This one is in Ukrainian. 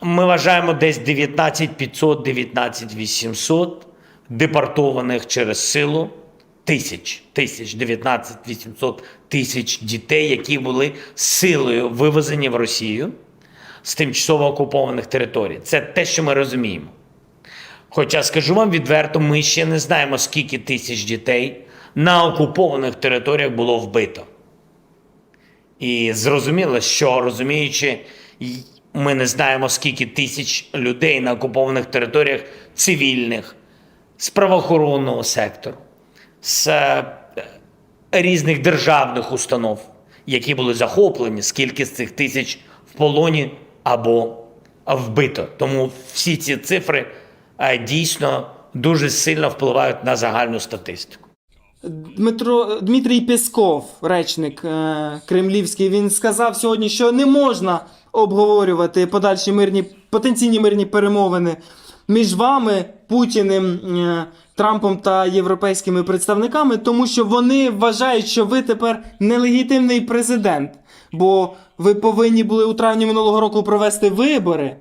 Ми вважаємо десь 19 500, 19 800 депортованих через силу тисяч, тисяч, 19 800 тисяч дітей, які були силою вивезені в Росію з тимчасово окупованих територій. Це те, що ми розуміємо. Хоча скажу вам відверто, ми ще не знаємо, скільки тисяч дітей на окупованих територіях було вбито. І зрозуміло, що розуміючи, ми не знаємо, скільки тисяч людей на окупованих територіях цивільних, з правоохоронного сектору, з е, різних державних установ, які були захоплені, скільки з цих тисяч в полоні або вбито. Тому всі ці цифри е, дійсно дуже сильно впливають на загальну статистику. Дмитро Дмитрій Пєсков, речник е, кремлівський, він сказав сьогодні, що не можна обговорювати подальші мирні потенційні мирні перемовини між вами, Путіним, е, Трампом та європейськими представниками, тому що вони вважають, що ви тепер нелегітимний президент. Бо ви повинні були у травні минулого року провести вибори,